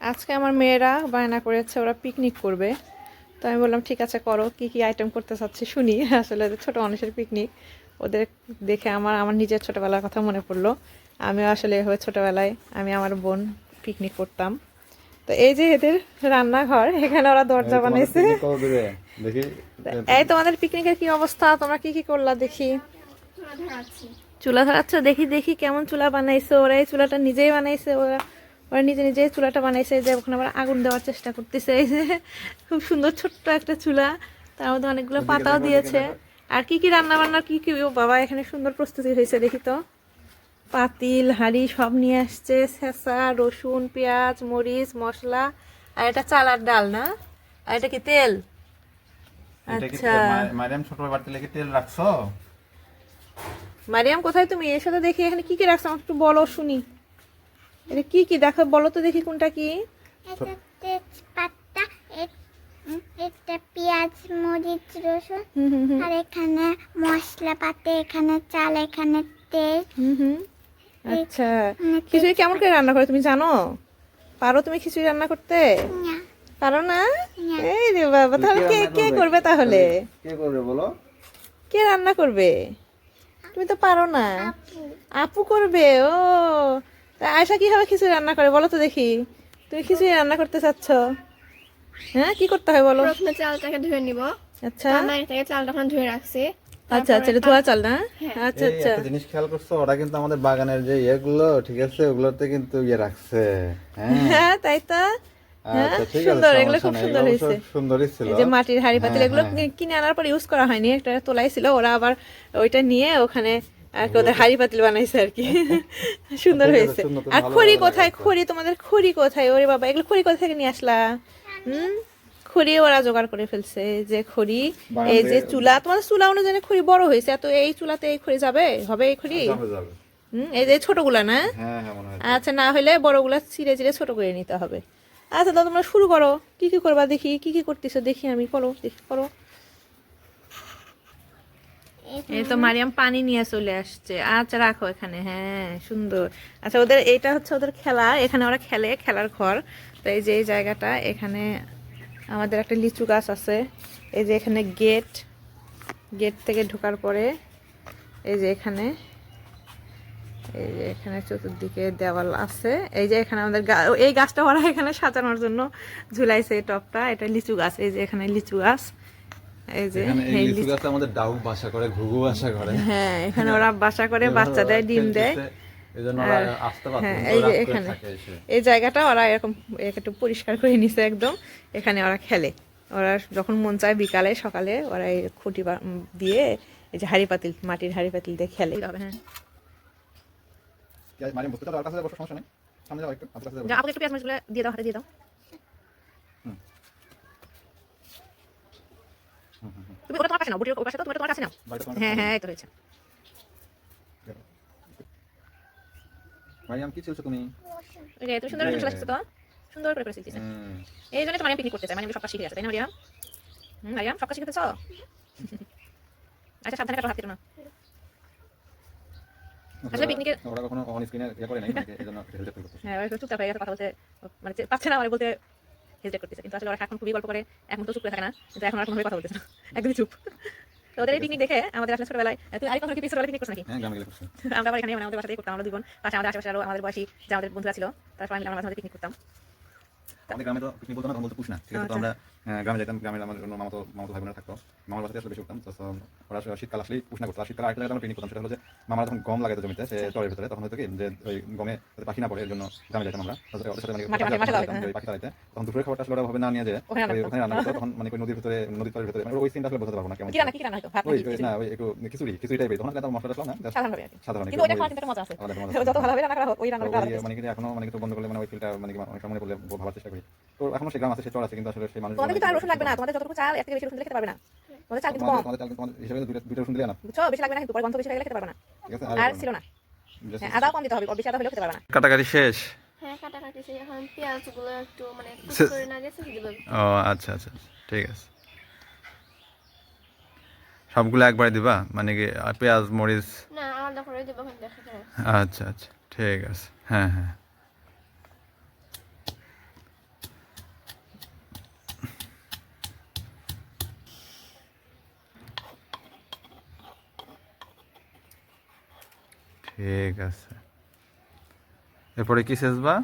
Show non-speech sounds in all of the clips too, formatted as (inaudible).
আজকে আমার মেয়েরা বায়না করেছে ওরা পিকনিক করবে। তো আমি বললাম ঠিক আছে করো কি কি আইটেম করতে চাচ্ছি শুনি। (laughs) আসলে ছোটো মানুষের পিকনিক ওদের দেখে আমার আমার নিজের ছোটোবেলার কথা মনে পড়ল। আমিও আসলে এভাবে ছোটোবেলায় আমি আমার বোন পিকনিক করতাম। তো এই যে এদের রান্নাঘর এখানে ওরা দরজা বানাইছে। দেখি। এই তোমাদের পিকনিকের (laughs) কি অবস্থা? তোমরা কি কি করলা দেখি। চুলা ধরাচ্ছ দেখি দেখি কেমন চুলা বানাইছে। ওরা এই চুলাটা নিজেই বানাইছে ওরা ওরা নিজে নিজেই চুলাটা বানাইছে যে ওখানে আবার আগুন দেওয়ার চেষ্টা করতেছে এই যে। খুব সুন্দর ছোট্ট একটা চুলা তার মধ্যে অনেকগুলো পাতাও দিয়েছে। আর কি কি রান্না বান্না কি কি ও বাবা এখানে সুন্দর প্রস্তুতি হয়েছে দেখি তো। পাতিল হাঁড়ি সব নিয়ে আসছে শেষা রসুন পেঁয়াজ মরিচ মশলা আর এটা চালার ডাল না? আর এটা কি তেল? আচ্ছা। মারিয়াম তেল রাখছো? মারিয়াম কোথায় তুমি? এর সাথে দেখি এখানে কি কি রাখছো? আমাকে একটু বলো শুনি। এটা কি কি? দেখো বলো তো দেখি কোনটা কি। এটা তেজপাতা এ- উম, এটা পেঁয়াজ মরিচ রসুন আর এখানে মশলা পাতে এখানে চাল এখানে তেল। আচ্ছা। খিচুড়ি কেমন করে রান্না করে তুমি জানো? পারো তুমি খিচুড়ি রান্না করতে? পারো না? না। এই রে বাবা তাহলে কে কে করবে? তাহলে? কে করবে বলো? কে রান্না করবে? তুমি তো পারো না। আপু। আপু করবে ও। তা আয়সা কীভাবে খিচুড়ি রান্না করে? বলো তো দেখি। তুমি খিচুড়ি রান্না করতে চাচ্ছ? হ্যাঁ কি করতে হয় বলো? প্রথমে চালটাকে ধুয়ে নিব। আচ্ছা। থেকে চালটা ওখানে ধুয়ে রাখছি। আচ্ছা আচ্ছা এটা ধোয়া চাল না? আচ্ছা আচ্ছা। একটা জিনিস খেয়াল করছ ওরা কিন্তু আমাদের বাগানের যে ইয়েগুলো ঠিক আছে ওগুলোতে কিন্তু ইয়ে রাখছে। হ্যাঁ। হ্যাঁ তাই তো? হ্যাঁ, আচ্ছা সুন্দর, এগুলো খুব সুন্দর হয়েছে। অবশ্য সুন্দরই ছিল। যে মাটির হাড়ি পাতিল হ্যাঁ, এগুলো হ্যাঁ। কিনে আনার পর ইউজ করা হয়নি একটা তোলাই ছিল ওরা আবার ওইটা নিয়ে ওখানে আর কি ওদের হাড়ি পাতিল বানাইছে আর কি। (laughs) সুন্দর হয়েছে। আর খড়ি কোথায়? খড়ি তোমাদের খড়ি কোথায়? ওরে বাবা এগুলো খড়ি কোথা থেকে নিয়ে আসলা? হুম? খড়ি ওরা জোগাড় করে ফেলছে। যে খড়ি এই যে চুলা তোমাদের চুলা অনুযায়ী খড়ি বড় হয়েছে। এত এই চুলাতে এই খড়ি যাবে? হবে এই খড়ি। হুম এই যে ছোটগুলা না? হ্যাঁ হ্যাঁ আচ্ছা না হলে বড়গুলা চিড়ে চিড়ে ছোট করে নিতে হবে। আচ্ছা তো তোমরা শুরু করো। কি কি করবা দেখি? কি কি করতেছো? দেখি আমি করো দেখি করো এই তো মারিয়াম পানি নিয়ে চলে আসছে। আচ্ছা রাখো এখানে। হ্যাঁ সুন্দর। আচ্ছা ওদের, এইটা হচ্ছে ওদের খেলা। এখানে ওরা খেলে, খেলার ঘর। তো এই যে এই জায়গাটা, এখানে আমাদের একটা লিচু গাছ আছে। এই যে এখানে গেট। গেট থেকে ঢোকার পরে এই যে এখানে, এই যে এখানে চতুর্দিকে দেওয়াল আছে। এই যে এখানে আমাদের এই গাছটা ওরা এখানে সাজানোর জন্য ঝুলাইছে এই টপটা। এটা লিচু গাছ। এই যে এখানে লিচু গাছ। এই যে আমাদের ডাউক বাসা করে ঘুঘু বাসা করে। হ্যাঁ এখানে ওরা বাসা করে বাচ্চা দেয় ডিম দেয়। এই হ্যাঁ না, এই জায়গাটা ওরা এরকম একটু পরিষ্কার করে নিছে একদম। এখানে ওরা খেলে। ওরা যখন মন চায় বিকালে সকালে ওরা এই খুঁটি দিয়ে এই যে হাড়ি পাতিল মাটির হাড়ি পাতিল দিয়ে খেলে। হ্যাঁ। কি আছে, মারিয়াম, বুঝতে পারো, আর কাছে যাব, সমস্যা নেই। সামনে যাও একটু, আপুর কাছে যাব। যা আপুকে একটু পেঁয়াজ মরিচগুলো দিয়ে দাও হাতে দিয়ে দাও তুমি ওটা তোমার কাছে নাও বুটির ওর তো তুমি তোমার কাছে নাও। হ্যাঁ হ্যাঁ এই তো হয়েছে। মারিয়াম, কি চলছো তুমি? ওই যে তুমি সুন্দর করে চলে তো। সুন্দর করে করে শিখতেছে এই জন্য তো মারিয়াম পিকনিক করতে চায়। মারিয়াম সব কাজ শিখে গেছে তাই না মারিয়াম? হুম মারিয়াম সব কাজ শিখেছ আচ্ছা সাবধানে কাটো হাত না। আসলে পিকনিকে- ওরা কখনো screen এ ইয়ে করে নাই, নাকি? এই জন্য একটু hesitate করতেছে। হ্যাঁ ওরা চুপচাপ হয়ে গেছে কথা বলতে মানে পাচ্ছে না মানে বলতে হেজিটেট করতেছে কিন্তু আসলে ওরা এখন খুবই গল্প করে এখন তো চুপ করে থাকে না কিন্তু এখন আর কোনোভাবে কথা বলতেছে না (laughs) একদমই চুপ তো ওদের এই পিকনিক দেখে আমাদের আসলে ছোটবেলায় তুমি আরেক কি ছোটবেলায় পিকনিক করছ নাকি হ্যাঁ। (laughs) আমরা আবার এখানে মানে আমাদের বাসাতেই করতাম আমরা দুজন পাশে আমাদের আশেপাশে আরও আমাদের বয়সী যে আমাদের বন্ধুরা ছিল তারপর আমি আমরা মাঝে পিকনিক করতাম আমাদের গ্রামে তো পিকনিক বলতো না, তখন বলতো পুষ না। ঠিক আছে? তো আচ্ছা। আমরা, গ্রামে যেতাম, গ্রামের আমার অন্য মামাতো মামাতো ভাই বোনেরা থাকতো। মামার বাসাতে আসলে বেশি উঠতাম। তো, ওরা শীতকাল আসলেই না করতো। আর শীতকালে জায়গায় আমরা পিকনিক করতাম, সেটা হলো যে মামারা যখন গম লাগাইতো জমিতে, সে চরের ভিতরে, তখন হয়তো কি যে ওই গমে পাখি না পড়ে, এর জন্য গ্রামে যেতাম আমরা। ওদের সাথে মানে যে পাখি তাড়াইতে। তখন দুপুরের খাবারটা আসলে ওরা ভাবে না নিয়ে যেয়ে, ওখানে রান্না করতো। তখন মানে নদীর ভিতরে, নদীর তলের ভিতরে, মানে ওই সিনটা আসলে বোঝাতে পারব না কেমন ওই খিচুড়ি? না ওই একটু খিচুড়ি খিচুড়ি টাইপের তখন কিন্তু মশলা টসলা না সাধারণ কিন্তু ওইটা খাওয়ার কিন্তু মজা আছে আলাদা একটা মজা যত ভালোভাবে রান্না করা হোক ওই রান্নাটা তো মানে কি এখনও মানে কিন্তু বন্ধ করলে মানে ওই ফিলটা মানে অনেক সময় মনে করলে ব- ভাবার চেষ্টা করি তো এখনও সে গ্রাম আছে সে চর আছে কিন্তু আসলে সেই মানুষ তোমাদের কিন্তু আর রসুন লাগবে না? তোমাদের যতটুকু চাল এর থেকে বেশি রসুন দিলে খেতে পারবে না। তোমাদের চাল কিন্তু কম। তোমাদের চাল- তোমাদের হিসাবে রসুন দিলে না? বুঝছ? বেশি লাগবে না কিন্তু পরে গন্ধ বেশি লাগলে খেতে পারবে না। ঠিক আছে আর ছিল না। হ্যাঁ আদাও কম দিতে হবে বেশি আদা হলেও খেতে পারবে না। কাটাকাটি শেষ? হ্যাঁ কাটাকাটি শেষ। এখন পেঁয়াজগুলো একটু মানে কুচ করে না গেছে ও আচ্ছা আচ্ছা ঠিক আছে। সবগুলো একবারে দিবা? মানে কি আর পেঁয়াজ মরিচ? না আলাদা করে দেবো আচ্ছা আচ্ছা ঠিক আছে। হ্যাঁ হ্যাঁ। ঠিক আছে। এরপরে কি শেষবা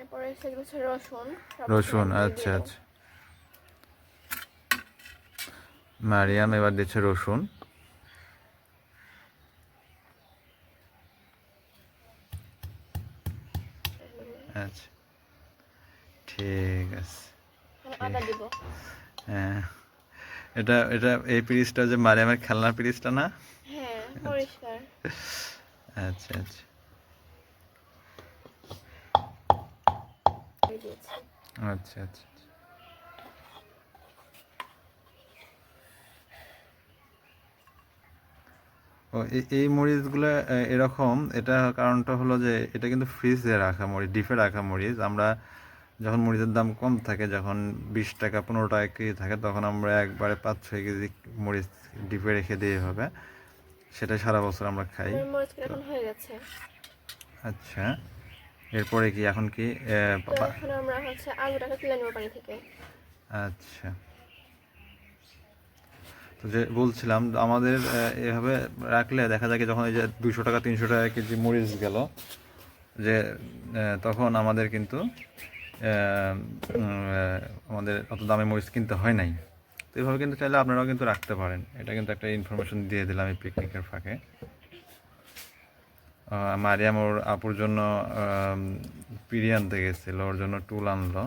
এরপরে হচ্ছে রসুন। রসুন আচ্ছা আচ্ছা। মারিয়াম এবার দিচ্ছে রসুন। আচ্ছা। ঠিক আছে। হ্যাঁ। এটা এটা এই পিরিচটা যে মারিয়ামের খেলনা পিরিচটা না? হ্যাঁ পরিষ্কার। আচ্ছা আচ্ছা। দিয়েছি আচ্ছা আচ্ছা। ও এই- মরিচগুলো এরকম, এটা কারণটা হলো যে, এটা কিন্তু ফ্রিজে রাখা মরিচ ডিপে রাখা মরিচ। আমরা যখন মরিচের দাম কম থাকে, যখন বিশ টাকা, পনেরো টাকা কেজি থাকে, তখন আমরা একবারে পাঁচ, ছয় কেজি মরিচ ডিপে রেখে দিয়ে হবে সেটা সারা বছর আমরা খাই। এখন হয়ে গেছে। আচ্ছা এরপরে কি এখন কি আহ, তো বা- এখন আমরা হচ্ছে আলুটাকে তুলে নেব পানি থেকে। আচ্ছা। তো যে বলছিলাম আমাদের এভাবে রাখলে দেখা যায় যখন এই যে দুশো টাকা তিনশো টাকা কেজি মরিচ গেল যে তখন আমাদের কিন্তু আমাদের অত দামে মরিচ কিনতে হয় নাই। তো এভাবে কিন্তু চাইলে আপনারাও কিন্তু রাখতে পারেন। এটা কিন্তু একটা ইনফরমেশন দিয়ে দিলাম এই পিকনিকের ফাঁকে। মারিয়াম ওর আপুর জন্য আম, পিড়ি আনতে গেছিল ওর জন্য টুল আনলো।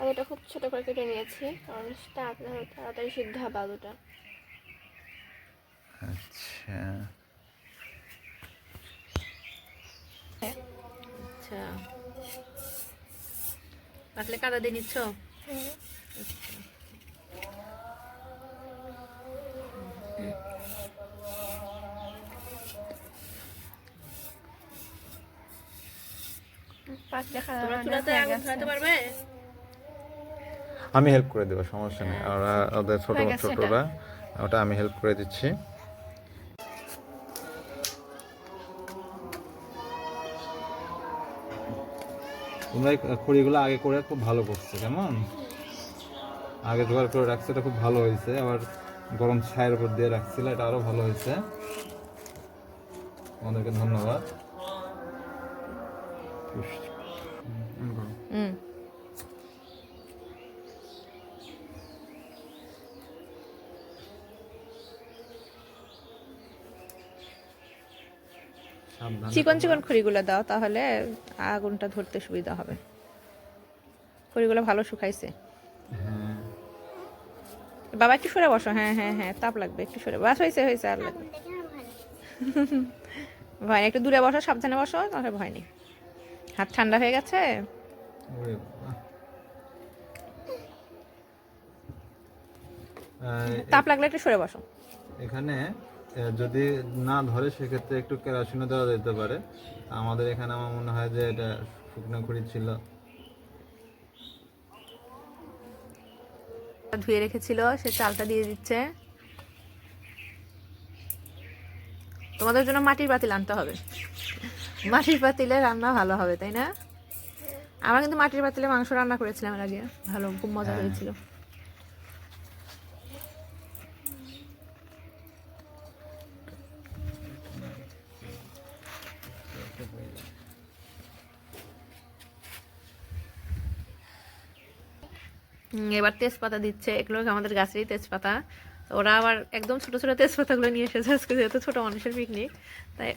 আলুটা খুব ছোট করে কেটে নিয়েছি কারণ তাড়াতাড়ি সিদ্ধ হবে আলুটা। আচ্ছা। আচ্ছা। আসলে কাদা দিয়ে নিচ্ছ? আমি হেল্প করে দেবো সমস্যা নেই। ওরা ওদের ছোট ছোটরা ওটা আমি হেল্প করে দিচ্ছি। তোমরা এই খড়িগুলো আগে করে খুব ভালো করছ, কেমন? আগে জোগাড় করে রাখছো, এটা খুব ভালো হয়েছে। আবার গরম ছায়ের উপর দিয়ে রাখছিল, এটা আরও ভালো হয়েছে। তোমাদেরকে ধন্যবাদ হুম, করো। হুম সাবধানে চিকন চিকন খড়িগুলো দাও তাহলে আগুনটা ধরতে সুবিধা হবে। খড়িগুলো ভালো শুকাইছে। হ্যাঁ। বাবা একটু সরে বসো। হ্যাঁ হ্যাঁ হ্যাঁ তাপ লাগবে একটু সরে। বাস হয়েছে হয়েছে আর লাগবে। ভয় একটু দূরে বসো সাবধানে বসো তাহলে ভয় নেই। হাত ঠান্ডা হয়ে গেছে? তাপ লাগলে একটু সরে বসো। এখানে যদি না ধরে সেক্ষেত্রে একটু কেরাসিনও দেওয়া যেতে পারে। আমাদের এখানে আমার মনে হয় যে এটা শুকনো খড়ি ছিল। ধুয়ে রেখেছিল সে চালটা দিয়ে দিচ্ছে। তোমাদের জন্য মাটির পাতিল আনতে হবে। মাটির পাতিলে রান্না ভালো হবে তাই না? আমরা কিন্তু মাটির পাতিলে মাংস রান্না করেছিলাম এর আগে। ভালো খুব মজা হ্যাঁ। হয়েছিল। এবার তেজপাতা দিচ্ছে, এগুলো আমাদের গাছেরই তেজপাতা। ওরা আবার একদম ছোট ছোট তেজপাতাগুলো নিয়ে এসেছে আজকে, যেহেতু ছোট মানুষের পিকনিক তাই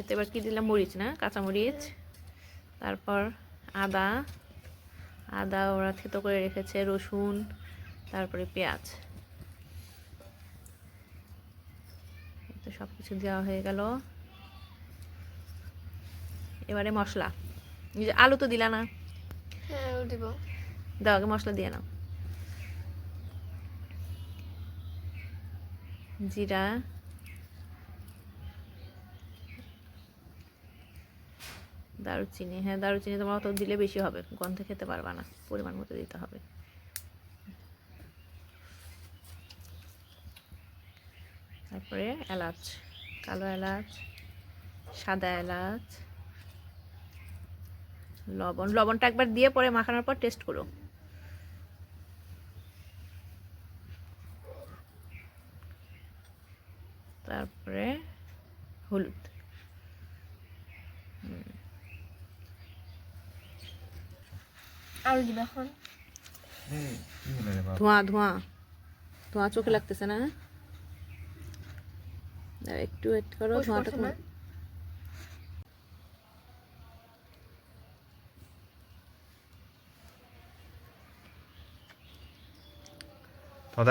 এতে এবার কি দিলাম? মরিচ না কাঁচা মরিচ তারপর আদা আদা ওরা থেতো করে রেখেছে, রসুন, তারপরে পেঁয়াজ। তো সব কিছু দেওয়া হয়ে গেল। এবারে মশলা। আলু তো দিলা না। হ্যাঁ দিব। দাও মশলা দিয়ে নাও জিরা দারুচিনি হ্যাঁ দারুচিনি তোমার অত দিলে বেশি হবে গন্ধে খেতে পারবা না পরিমাণ মতো দিতে হবে তারপরে এলাচ কালো এলাচ সাদা এলাচ লবণ লবণটা একবার দিয়ে পরে মাখানোর পর টেস্ট করো তারপরে হলুদ। ধোঁয়া ধোঁয়া। ধোঁয়া চোখে লাগতেছে না? একটু ওয়েট করো ধোঁয়াটা তোমাদের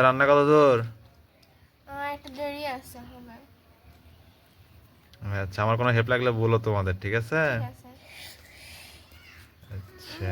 রান্না কত দূর আমার একটা দেরি আছে হবে আচ্ছা আমার কোনো হেল্প লাগলে বলো তোমাদের ঠিক আছে? ঠিক আছে। আচ্ছা।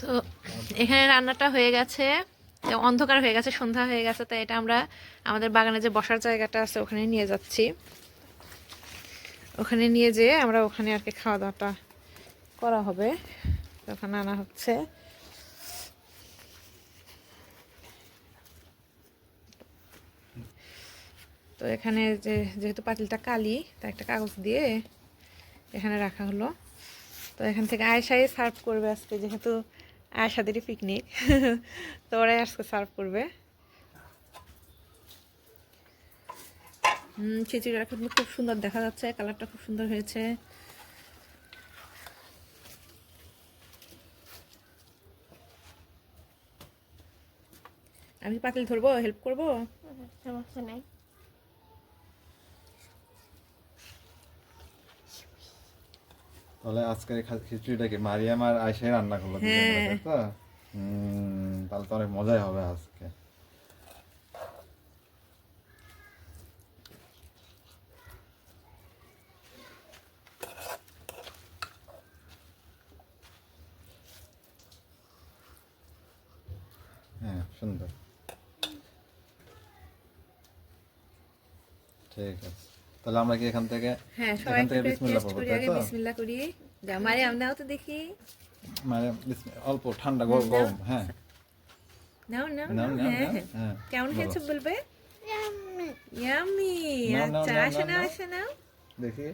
তো এখানে রান্নাটা হয়ে গেছে। অন্ধকার হয়ে গেছে, সন্ধ্যা হয়ে গেছে, তাই এটা আমরা আমাদের বাগানে যে বসার জায়গাটা আছে ওখানে নিয়ে যাচ্ছি। ওখানে নিয়ে যেয়ে আমরা ওখানে আর কি খাওয়া দাওয়াটা করা হবে। ওখানে আনা হচ্ছে। তো এখানে যে, যেহেতু পাতিলটা কালি তা একটা কাগজ দিয়ে এখানে রাখা হলো। তো এখান থেকে আয়সাই সার্ভ করবে আজকে, যেহেতু আয়সাদেরই পিকনিক তো ওরাই আজকে সার্ভ করবে। খিচুড়িটা কিন্তু খুব সুন্দর দেখা যাচ্ছে কালারটা খুব সুন্দর হয়েছে। আমি পাতিল ধরবো হেল্প করব? সমস্যা নাই। তাহলে আজকের খিচুড়িটা কি মারিয়াম আর আয়সাই রান্না করল হ্যাঁ। তো হুম, তাহলে তো অনেক মজাই হবে আজকে হ্যাঁ সুন্দর ঠিক আছে তাহলে আমরা কি এখান থেকে হ্যাঁ এখান সবাই থেকে বিসমিল্লাহ পড়ব, তাই তো? বিসমিল্লাহ করি। যা মারি আমরাও তো দেখি। মানে অল্প ঠান্ডা গরম গরম হ্যাঁ। নাও নাও হ্যাঁ হ্যাঁ। হ্যাঁ, কেমন। হয়েছে বলবে? ইয়ামি নাও, আচ্ছা আসে নাও। আসে নাও দেখি।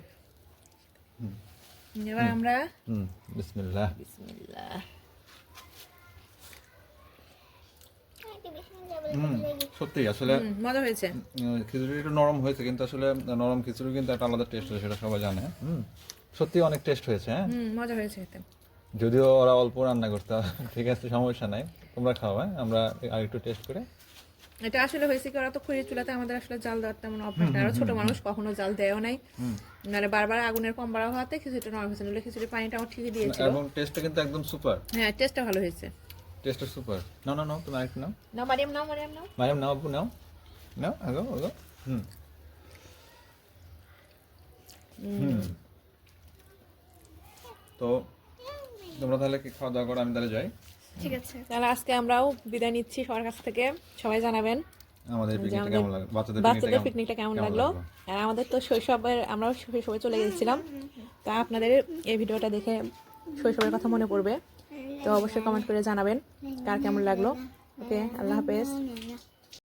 এবার আমরা হুম বিসমিল্লাহ। বিসমিল্লাহ হুম সত্যি আসলে মজা হয়েছে। খিচুড়ি একটু নরম হয়েছে কিন্তু আসলে নরম খিচুড়ি কিন্তু একটা আলাদা টেস্ট হয় সেটা সবাই জানে। সত্যি অনেক টেস্ট হয়েছে হ্যাঁ? মজা হয়েছে যদিও ওরা অল্প রান্না করতে (laughs) ঠিক আছে সমস্যা নাই। তোমরা খাও হ্যাঁ আমরা আর একটু টেস্ট করে। এটা আসলে হয়েছে কি ওরা তো খড়ির চুলাতে আমাদের আসলে জাল দেওয়ার তেমন অভ্যাস নাই। ছোট মানুষ কখনো জাল দেয়ও নাই। মানে বারবার আগুনের কম বাড়া হওয়াতে খিচুড়িটা নরম হয়েছে খিচুড়ি পানিটা আমার ঠিকই দিয়েছিল। এবং টেস্টটা কিন্তু একদম সুপার হ্যাঁ টেস্টটা ভালো হয়েছে। টেস্টার সুপার নাও নাও নাও তুমি আরেকটু নাও নাও মারিয়াম নাও মারিয়াম নাও মারিয়াম নাও আপু নাও নাও আগো আগো হুম হুম তো তোমরা তাহলে কি খাওয়া দাওয়া করো? আমি তাহলে যাই। ঠিক আছে। তাহলে আজকে আমরাও বিদায় নিচ্ছি সবার কাছ থেকে। সবাই জানাবেন। আমাদের পিকনিকটা কেমন লাগল? বাচ্চাদের পিকনিকটা কেমন লাগল? আর আমাদের তো শৈশবের আমরাও শৈশবে চলে গেছিলাম। তা আপনাদের এই ভিডিওটা দেখে শৈশবের কথা মনে পড়বে। তো অবশ্যই কমেন্ট করে জানাবেন কার কেমন লাগল। ওকে আল্লাহ হাফেজ।